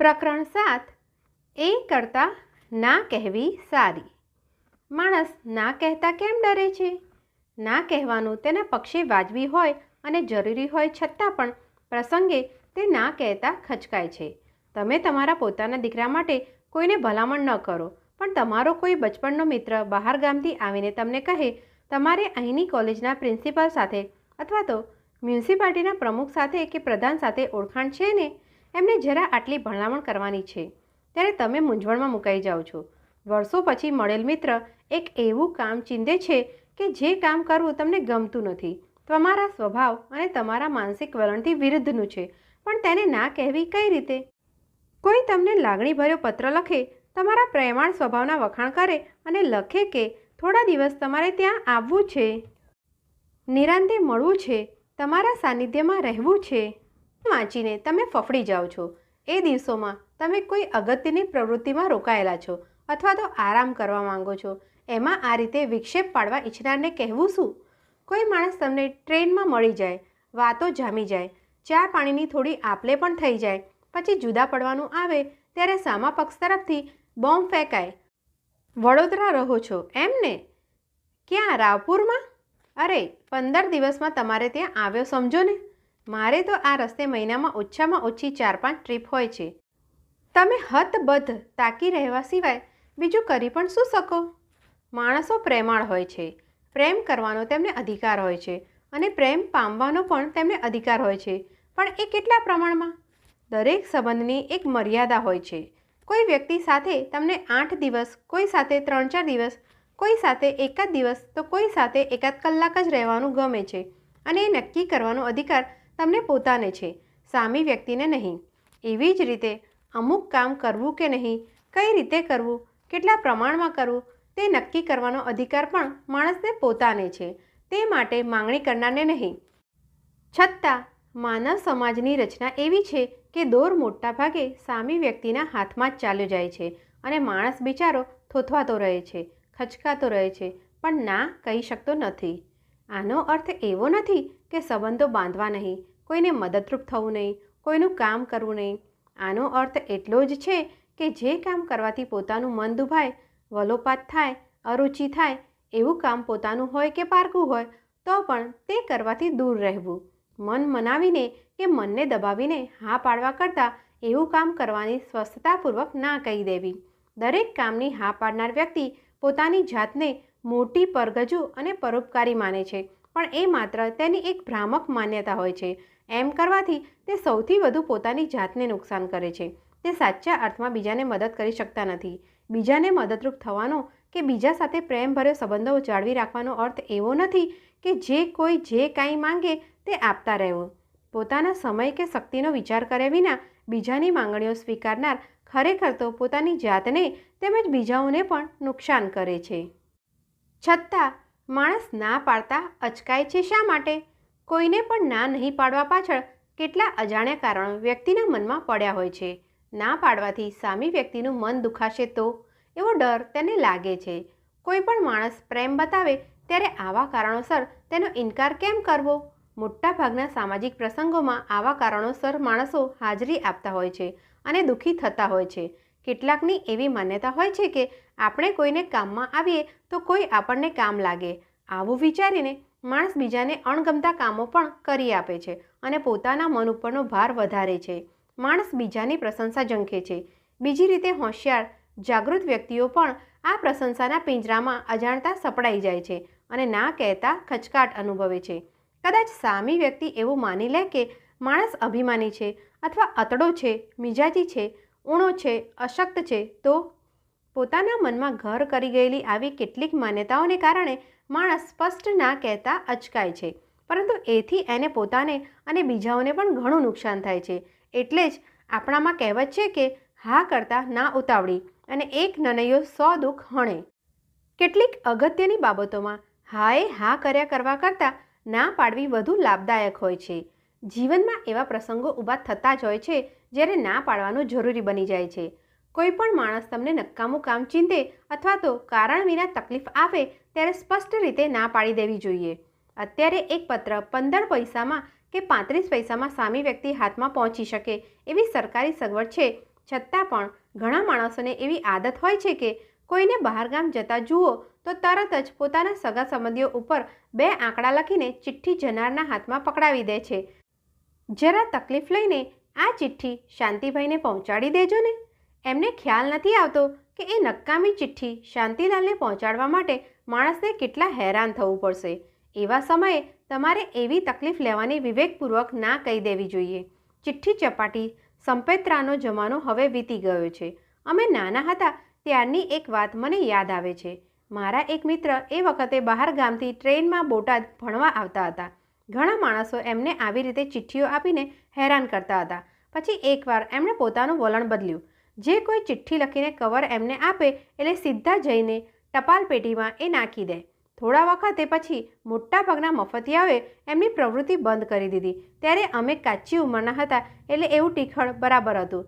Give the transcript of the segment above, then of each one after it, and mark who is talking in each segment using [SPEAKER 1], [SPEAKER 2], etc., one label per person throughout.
[SPEAKER 1] પ્રકરણ સાત. એ કરતાં ના કહેવી સારી. માણસ ના કહેતા કેમ ડરે છે? ના કહેવાનું તેના પક્ષે વાજબી હોય અને જરૂરી હોય છતાં પણ પ્રસંગે તે ના કહેતા ખચકાય છે. તમે તમારા પોતાના દીકરા માટે કોઈને ભલામણ ન કરો, પણ તમારો કોઈ બચપણનો મિત્ર બહાર ગામથી આવીને તમને કહે, તમારે અહીંની કોલેજના પ્રિન્સિપાલ સાથે અથવા તો મ્યુનિસિપાલિટીના પ્રમુખ સાથે કે પ્રધાન સાથે ઓળખાણ છે ને? એમને જરા આટલી ભલામણ કરવાની છે. ત્યારે તમે મૂંઝવણમાં મુકાઈ જાઓ છો. વર્ષો પછી મળેલ મિત્ર એક એવું કામ ચીંધે છે કે જે કામ કરવું તમને ગમતું નથી. તમારા સ્વભાવ અને તમારા માનસિક વલણથી વિરુદ્ધનું છે. પણ તેને ના કહેવી કઈ રીતે? કોઈ તમને લાગણીભર્યો પત્ર લખે, તમારા પ્રેમાળ સ્વભાવના વખાણ કરે અને લખે કે થોડા દિવસ તમારે ત્યાં આવવું છે. નિરાંતે મળવું છે. તમારા સાનિધ્યમાં રહેવું છે. વાંચીને તમે ફફડી જાઓ છો. એ દિવસોમાં તમે કોઈ અગત્યની પ્રવૃત્તિમાં રોકાયેલા છો અથવા તો આરામ કરવા માંગો છો. એમાં આ રીતે વિક્ષેપ પાડવા ઈચ્છનારને કહેવું શું? કોઈ માણસ તમને ટ્રેનમાં મળી જાય, વાતો જામી જાય, ચા પાણીની થોડી આપલે પણ થઈ જાય, પછી જુદા પડવાનું આવે ત્યારે સામા પક્ષ તરફથી બોમ્બ ફેંકાય. વડોદરા રહો છો એમ ને? ક્યાં? રાવપુરમાં? અરે, પંદર દિવસમાં તમારે ત્યાં આવ્યો સમજો ને. મારે તો આ રસ્તે મહિનામાં ઓછામાં ઓછી ચાર પાંચ ટ્રીપ હોય છે. તમે હતબદ્ધ, તાકી રહેવા સિવાય બીજું કરી પણ શું શકો? માણસો પ્રેમાળ હોય છે. પ્રેમ કરવાનો તેમને અધિકાર હોય છે અને પ્રેમ પામવાનો પણ તેમને અધિકાર હોય છે. પણ એ કેટલા પ્રમાણમાં? દરેક સંબંધની એક મર્યાદા હોય છે. કોઈ વ્યક્તિ સાથે તમને આઠ દિવસ, કોઈ સાથે ત્રણ ચાર દિવસ, કોઈ સાથે એકાદ દિવસ, તો કોઈ સાથે એકાદ કલાક જ રહેવાનું ગમે છે અને એ નક્કી કરવાનો અધિકાર તમને પોતાને છે, સામી વ્યક્તિને નહીં. એવી જ રીતે અમુક કામ કરવું કે નહીં, કઈ રીતે કરવું, કેટલા પ્રમાણમાં કરવું, તે નક્કી કરવાનો અધિકાર પણ માણસને પોતાને છે, તે માટે માંગણી કરનારને નહીં. છતાં, માનવ સમાજની રચના એવી છે કે દોર મોટા ભાગે સામી વ્યક્તિના હાથમાં જ ચાલ્યો જાય છે અને માણસ બિચારો થોથવાતો રહે છે, ખચકાતો રહે છે, પણ ના કહી શકતો નથી. આનો અર્થ એવો નથી કે સંબંધો બાંધવા નહીં કોઈને મદદરૂપ થવું નહીં, કોઈનું કામ કરવું નહીં. આનો અર્થ એટલો જ છે કે જે કામ કરવાથી પોતાનું મન દુભાય, વલોપાત થાય, અરુચિ થાય, એવું કામ પોતાનું હોય કે પારકું હોય, તો પણ તે કરવાથી દૂર રહેવું. મન મનાવીને કે મનને દબાવીને હા પાડવા કરતાં એવું કામ કરવાની સ્વસ્થતાપૂર્વક ના કહી દેવી. દરેક કામની હા પાડનાર વ્યક્તિ પોતાની જાતને મોટી પરગજુ અને પરોપકારી માને છે, પણ એ માત્ર તેની એક ભ્રામક માન્યતા હોય છે. એમ કરવાથી તે સૌથી વધુ પોતાની જાતને નુકસાન કરે છે. તે સાચા અર્થમાં બીજાને મદદ કરી શકતા નથી. બીજાને મદદરૂપ થવાનો કે બીજા સાથે પ્રેમભર્યો સંબંધો જાળવી રાખવાનો અર્થ એવો નથી કે જે કોઈ જે કાંઈ માંગે તે આપતા રહેવું. પોતાના સમય કે શક્તિનો વિચાર કર્યા વિના બીજાની માંગણીઓ સ્વીકારનાર ખરેખર તો પોતાની જાતને તેમજ બીજાઓને પણ નુકસાન કરે છે. છતાં, માણસ ના પાડતા અચકાય છે શા માટે? કોઈને પણ ના નહીં પાડવા પાછળ કેટલા અજાણ્યા કારણો વ્યક્તિના મનમાં પડ્યા હોય છે. ના પાડવાથી સામી વ્યક્તિનું મન દુખાશે તો? એવો ડર તેને લાગે છે. કોઈ પણ માણસ પ્રેમ બતાવે ત્યારે આવા કારણોસર તેનો ઇનકાર કેમ કરવો? મોટાભાગના સામાજિક પ્રસંગોમાં આવા કારણોસર માણસો હાજરી આપતા હોય છે અને દુઃખી થતા હોય છે. કેટલાકની એવી માન્યતા હોય છે કે આપણે કોઈને કામમાં આવીએ તો કોઈ આપણને કામ લાગે. આવું વિચારીને માણસ બીજાને અણગમતા કામો પણ કરી આપે છે અને પોતાના મન ઉપરનો ભાર વધારે છે. માણસ બીજાની પ્રશંસા ઝંખે છે. બીજી રીતે હોશિયાર, જાગૃત વ્યક્તિઓ પણ આ પ્રશંસાના પિંજરામાં અજાણતા સપડાઈ જાય છે અને ના કહેતા ખચકાટ અનુભવે છે. કદાચ સામી વ્યક્તિ એવું માની લે કે માણસ અભિમાની છે અથવા અતડો છે, મિજાજી છે, ઊણો છે, અશક્ત છે, તો પોતાના મનમાં ઘર કરી ગયેલી આવી કેટલીક માન્યતાઓને કારણે માણસ સ્પષ્ટ ના કહેતા અચકાય છે. પરંતુ એથી એને પોતાને અને બીજાઓને પણ ઘણું નુકસાન થાય છે. એટલે જ આપણામાં કહેવત છે કે, હા કરતાં ના ઉતાવળી અને એક નનૈયો સો દુઃખ હણે. કેટલીક અગત્યની બાબતોમાં હાએ હા કર્યા કરવા કરતાં ના પાડવી વધુ લાભદાયક હોય છે. જીવનમાં એવા પ્રસંગો ઊભા થતા જ હોય છે, જ્યારે ના પાડવાનું જરૂરી બની જાય છે. કોઈ પણ માણસ તમને નકામું કામ ચીંધે અથવા તો કારણ વિના તકલીફ આવે ત્યારે સ્પષ્ટ રીતે ના પાડી દેવી જોઈએ. અત્યારે એક પત્ર પંદર પૈસામાં કે પાંત્રીસ પૈસામાં સામી વ્યક્તિ હાથમાં પહોંચી શકે એવી સરકારી સગવડ છે. છતાં પણ ઘણા માણસોને એવી આદત હોય છે કે કોઈને બહારગામ જતા જુઓ તો તરત જ પોતાના સગા સંબંધીઓ ઉપર બે આંકડા લખીને ચિઠ્ઠી જનારના હાથમાં પકડાવી દે છે. જરા તકલીફ લઈને આ ચિઠ્ઠી શાંતિભાઈને પહોંચાડી દેજો ને. એમને ખ્યાલ નથી આવતો કે એ નકામી ચિઠ્ઠી શાંતિલાલને પહોંચાડવા માટે માણસને કેટલા હેરાન થવું પડશે. એવા સમયે તમારે એવી તકલીફ લેવાની વિવેકપૂર્વક ના કહી દેવી જોઈએ. ચિઠ્ઠી ચપાટી સંપેત્રાનો જમાનો હવે વીતી ગયો છે. અમે નાના હતા ત્યારની એક વાત મને યાદ આવે છે. મારા એક મિત્ર એ વખતે બહાર ગામથી ટ્રેનમાં બોટાદ ભણવા આવતા હતા. ઘણા માણસો એમને આવી રીતે ચિઠ્ઠીઓ આપીને હેરાન કરતા હતા. પછી એકવાર એમણે પોતાનું વલણ બદલ્યું. જે કોઈ ચિઠ્ઠી લખીને કવર એમને આપે એટલે સીધા જઈને ટપાલ પેટીમાં એ નાખી દે. થોડા વખતે પછી મોટાભાગના મફતિયાઓએ એમની પ્રવૃત્તિ બંધ કરી દીધી. ત્યારે અમે કાચી ઉંમરના હતા એટલે એવું ટીખળ બરાબર હતું.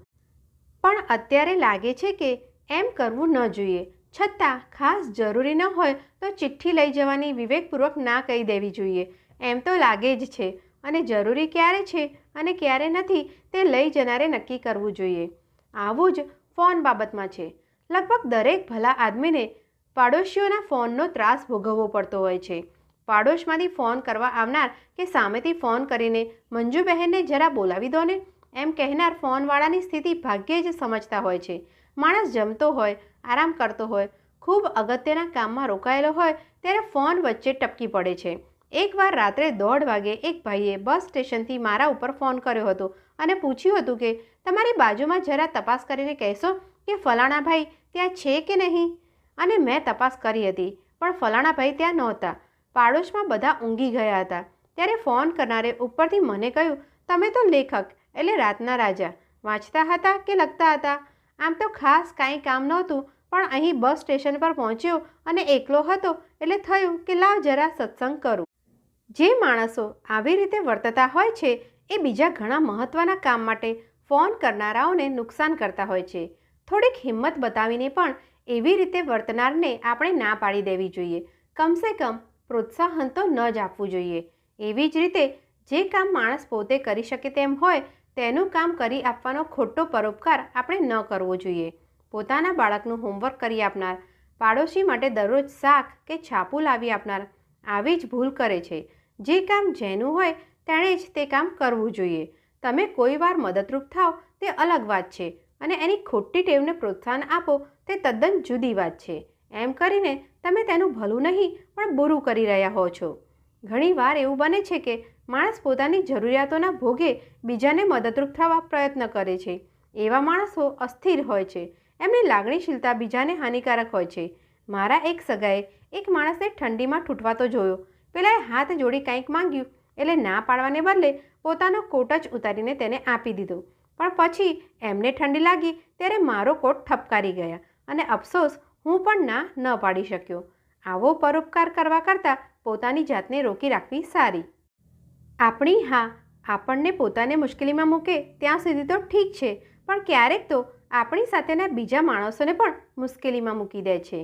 [SPEAKER 1] પણ અત્યારે લાગે છે કે એમ કરવું ન જોઈએ. છતાં ખાસ જરૂરી ન હોય તો ચિઠ્ઠી લઈ જવાની વિવેકપૂર્વક ના કહી દેવી જોઈએ. એમ તો લાગે જ છે. અને જરૂરી ક્યારે છે અને ક્યારે નથી તે લઈ જનારે નક્કી કરવું જોઈએ. આવું જ ફોન બાબતમાં છે. લગભગ દરેક ભલા આદમીને પાડોશીઓના ફોનનો ત્રાસ ભોગવવો પડતો હોય છે. પાડોશમાંથી ફોન કરવા આવનાર કે સામેથી ફોન કરીને મંજુબહેનને જરા બોલાવી દો ને. એમ કહેનાર ફોનવાળાની સ્થિતિ ભાગ્યે જ સમજતા હોય છે. માણસ જમતો હોય, આરામ કરતો હોય, ખૂબ અગત્યના કામમાં રોકાયેલો હોય, ત્યારે ફોન વચ્ચે ટપકી પડે છે. એકવાર રાત્રે દોઢ વાગે એક ભાઈએ બસ સ્ટેશનથી મારા ઉપર ફોન કર્યો હતો. અને પૂછ્યું હતું કે, તમારી બાજુમાં જરા તપાસ કરીને કહેશો કે ફલાણા ભાઈ ત્યાં છે કે નહીં? અને મેં તપાસ કરી હતી, પણ ફલાણા ભાઈ ત્યાં નહોતા. પાડોશમાં બધા ઊંઘી ગયા હતા. ત્યારે ફોન કરનારે ઉપરથી મને કહ્યું, તમે તો લેખક, એટલે રાતના રાજા. વાંચતા હતા કે લખતા હતા? આમ તો ખાસ કાંઈ કામ નહોતું, પણ અહીં બસ સ્ટેશન પર પહોંચ્યો અને એકલો હતો, એટલે થયું કે લાવ જરા સત્સંગ કરું. જે માણસો આવી રીતે વર્તતા હોય છે એ બીજા ઘણા મહત્ત્વના કામ માટે ફોન કરનારાઓને નુકસાન કરતા હોય છે. થોડીક હિંમત બતાવીને પણ એવી રીતે વર્તનારને આપણે ના પાડી દેવી જોઈએ. કમસે કમ પ્રોત્સાહન તો ન જ આપવું જોઈએ. એવી જ રીતે જે કામ માણસ પોતે કરી શકે તેમ હોય, તેનું કામ કરી આપવાનો ખોટો પરોપકાર આપણે ન કરવો જોઈએ. પોતાના બાળકનું હોમવર્ક કરી આપનાર, પાડોશી માટે દરરોજ શાક કે છાપું લાવી આપનાર, આવી જ ભૂલ કરે છે. જે કામ જેનું હોય તેણે જ તે કામ કરવું જોઈએ. તમે કોઈ વાર મદદરૂપ થાવ તે અલગ વાત છે અને એની ખોટી ટેવને પ્રોત્સાહન આપો, તે તદ્દન જુદી વાત છે. એમ કરીને તમે તેનું ભલું નહીં, પણ બુરું કરી રહ્યા હો છો. ઘણીવાર એવું બને છે કે માણસ પોતાની જરૂરિયાતોના ભોગે બીજાને મદદરૂપ થવા પ્રયત્ન કરે છે. એવા માણસો અસ્થિર હોય છે. એમની લાગણીશીલતા બીજાને હાનિકારક હોય છે. મારા એક સગાએ એક માણસને ઠંડીમાં ઠૂંઠવાતો જોયો. પેલાએ હાથ જોડી કંઈક માંગ્યું એટલે ના પાડવાને બદલે પોતાનો કોટ જ ઉતારીને તેને આપી દીધો. પણ પછી એમને ઠંડી લાગી ત્યારે મારો કોટ ઠપકારી ગયા અને અફસોસ હું પણ ના, ન પાડી શક્યો. આવો પરોપકાર કરવા કરતાં પોતાની જાતને રોકી રાખવી સારી. આપણી હા આપણને પોતાને મુશ્કેલીમાં મૂકે ત્યાં સુધી તો ઠીક છે, પણ ક્યારેક તો આપણી સાથેના બીજા માણસોને પણ મુશ્કેલીમાં મૂકી દે છે.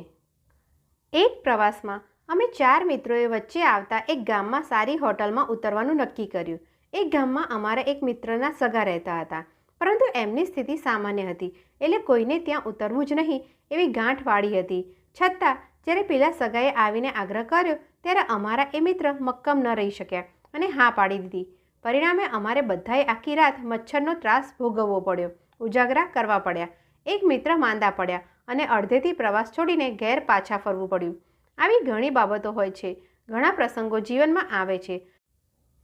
[SPEAKER 1] એક પ્રવાસમાં અમે ચાર મિત્રોએ વચ્ચે આવતા એક ગામમાં સારી હોટલમાં ઉતરવાનું નક્કી કર્યું. એ ગામમાં અમારા એક મિત્રના સગા રહેતા હતા. પરંતુ એમની સ્થિતિ સામાન્ય હતી. એટલે કોઈને ત્યાં ઉતરવું જ નહીં એવી ગાંઠ વાળી હતી. છતાં, જ્યારે પેલા સગાએ આવીને આગ્રહ કર્યો, ત્યારે અમારા એ મિત્ર મક્કમ ન રહી શક્યા અને હા પાડી દીધી. પરિણામે અમારે બધાએ આખી રાત મચ્છરનો ત્રાસ ભોગવવો પડ્યો. ઉજાગરા કરવા પડ્યા. એક મિત્ર માંદા પડ્યા અને અડધેથી પ્રવાસ છોડીને ઘેર પાછા ફરવું પડ્યું. આવી ઘણી બાબતો હોય છે. ઘણા પ્રસંગો જીવનમાં આવે છે.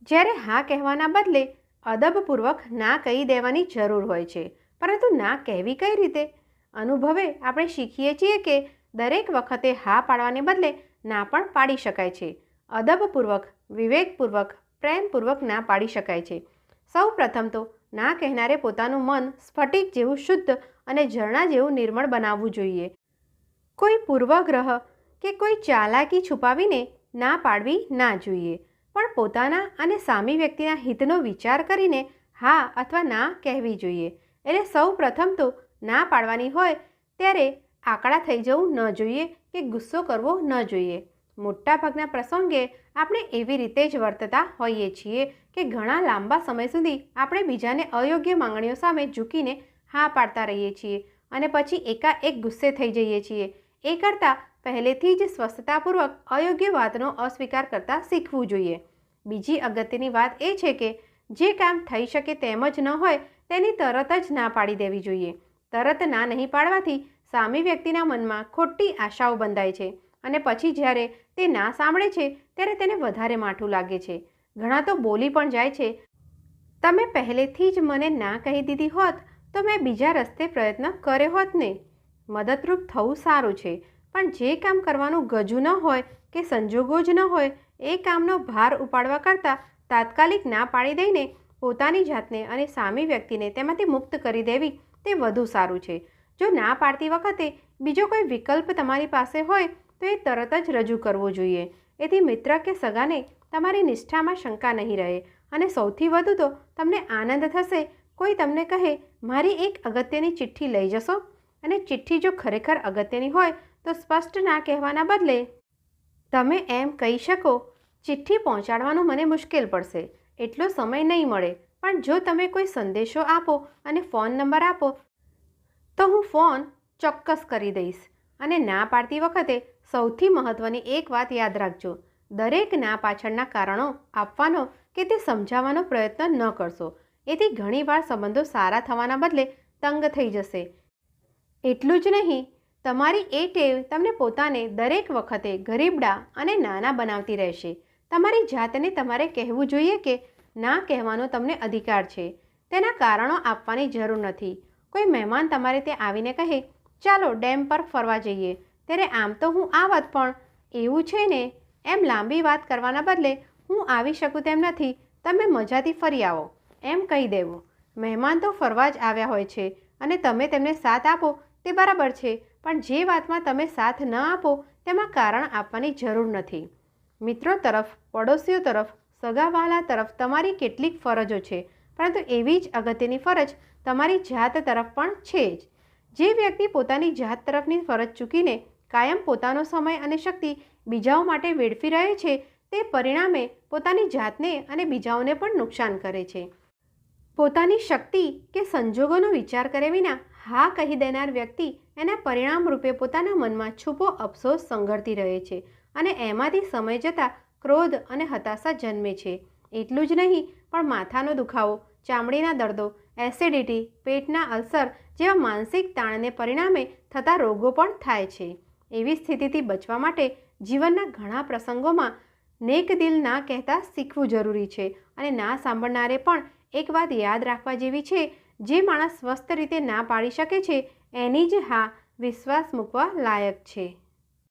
[SPEAKER 1] જ્યારે હા કહેવાના બદલે અદબપૂર્વક ના કહી દેવાની જરૂર હોય છે. પરંતુ ના કહેવી કઈ રીતે? અનુભવે આપણે શીખીએ છીએ કે દરેક વખતે હા પાડવાને બદલે ના પણ પાડી શકાય છે. અદબપૂર્વક, વિવેકપૂર્વક, પ્રેમપૂર્વક ના પાડી શકાય છે. સૌ પ્રથમ તો ના કહેનારે પોતાનું મન સ્ફટિક જેવું શુદ્ધ અને ઝરણા જેવું નિર્મળ બનાવવું જોઈએ. કોઈ પૂર્વગ્રહ કે કોઈ ચાલાકી છુપાવીને ના પાડવી ના જોઈએ. પણ પોતાના અને સામી વ્યક્તિના હિતનો વિચાર કરીને હા અથવા ના કહેવી જોઈએ. એટલે સૌ પ્રથમ તો ના પાડવાની હોય ત્યારે આકડા થઈ જવું ન જોઈએ કે ગુસ્સો કરવો ન જોઈએ. મોટાભાગના પ્રસંગે આપણે એવી રીતે જ વર્તતા હોઈએ છીએ કે ઘણા લાંબા સમય સુધી આપણે બીજાને અયોગ્ય માંગણીઓ સામે ઝૂકીને હા પાડતા રહીએ છીએ અને પછી એકાએક ગુસ્સે થઈ જઈએ છીએ. એ કરતાં પહેલેથી જ સ્વસ્થતાપૂર્વક અયોગ્ય વાતનો અસ્વીકાર કરતાં શીખવું જોઈએ. બીજી અગત્યની વાત એ છે કે, જે કામ થઈ શકે તેમ જ ન હોય, તેની તરત જ ના પાડી દેવી જોઈએ. તરત ના નહીં પાડવાથી સામી વ્યક્તિના મનમાં ખોટી આશાઓ બંધાય છે અને પછી જ્યારે તે ના સાંભળે છે, ત્યારે તેને વધારે માઠું લાગે છે. ઘણા તો બોલી પણ જાય છે, તમે પહેલેથી જ મને ના કહી દીધી હોત તો મેં બીજા રસ્તે પ્રયત્ન કર્યો હોત ને. મદદરૂપ થવું સારું છે પણ જે કામ કરવાનું ગજું ન હોય કે સંજોગો જ ન હોય, એ કામનો ભાર ઉપાડવા કરતાં તાત્કાલિક ના પાડી દઈને પોતાની જાતને અને સામી વ્યક્તિને તેમાંથી મુક્ત કરી દેવી તે વધુ સારું છે. જો ના પાડતી વખતે બીજો કોઈ વિકલ્પ તમારી પાસે હોય, તો એ તરત જ રજૂ કરવો જોઈએ. એથી મિત્ર કે સગાને તમારી નિષ્ઠામાં શંકા નહીં રહે અને સૌથી વધુ તો તમને આનંદ થશે. કોઈ તમને કહે, મારી એક અગત્યની ચિઠ્ઠી લઈ જશો? અને ચિઠ્ઠી જો ખરેખર અગત્યની હોય તો સ્પષ્ટ ના કહેવાના બદલે તમે એમ કહી શકો, ચિઠ્ઠી પહોંચાડવાનું મને મુશ્કેલ પડશે, એટલો સમય નહીં મળે. પણ જો તમે કોઈ સંદેશો આપો અને ફોન નંબર આપો, તો હું ફોન ચોક્કસ કરી દઈશ. અને ના પાડતી વખતે સૌથી મહત્ત્વની એક વાત યાદ રાખજો. દરેક ના પાછળના કારણો આપવાનો કે તે સમજાવવાનો પ્રયત્ન ન કરશો. એથી ઘણીવાર સંબંધો સારા થવાના બદલે તંગ થઈ જશે. એટલું જ નહીં તમારી એ ટેવ તમને પોતાને દરેક વખતે ગરીબડા અને નાના બનાવતી રહેશે. તમારી જાતને તમારે કહેવું જોઈએ કે ના કહેવાનો તમને અધિકાર છે. તેના કારણો આપવાની જરૂર નથી. કોઈ મહેમાન તમારે તે આવીને કહે, ચાલો ડેમ પર ફરવા જઈએ. ત્યારે આમ તો હું આવત પણ એવું છે ને, એમ લાંબી વાત કરવાના બદલે હું આવી શકું તેમ નથી. તમે મજાથી ફરી આવો. એમ કહી દેવું. મહેમાન તો ફરવા જ આવ્યા હોય છે અને તમે તેમને સાથ આપો તે બરાબર છે. પણ જે વાતમાં તમે સાથ ન આપો, તેમાં કારણ આપવાની જરૂર નથી. મિત્રો તરફ, પડોશીઓ તરફ, સગાવાલા તરફ તમારી કેટલીક ફરજો છે, પરંતુ એવી જ અગત્યની ફરજ તમારી જાત તરફ પણ છે જ. જે વ્યક્તિ પોતાની જાત તરફની ફરજ ચૂકીને કાયમ પોતાનો સમય અને શક્તિ બીજાઓ માટે વેડફી રહે છે, તે પરિણામે પોતાની જાતને અને બીજાઓને પણ નુકસાન કરે છે. પોતાની શક્તિ કે સંજોગોનો વિચાર કરે વિના હા કહી દેનાર વ્યક્તિ એના પરિણામ રૂપે પોતાના મનમાં છુપો અફસોસ સંઘરતી રહે છે અને એમાંથી સમય જતાં ક્રોધ અને હતાશા જન્મે છે. એટલું જ નહીં, પણ માથાનો દુખાવો, ચામડીના દર્દો, એસિડિટી, પેટના અલ્સર જેવા માનસિક તાણને પરિણામે થતા રોગો પણ થાય છે. એવી સ્થિતિથી બચવા માટે જીવનના ઘણા પ્રસંગોમાં નેક દિલ ના કહેતા શીખવું જરૂરી છે અને ના સાંભળનારે પણ એક વાત યાદ રાખવા જેવી છે, જે માણસ સ્વસ્થ રીતે ના પાડી શકે છે એની જ હા વિશ્વાસ મૂકવા લાયક છે.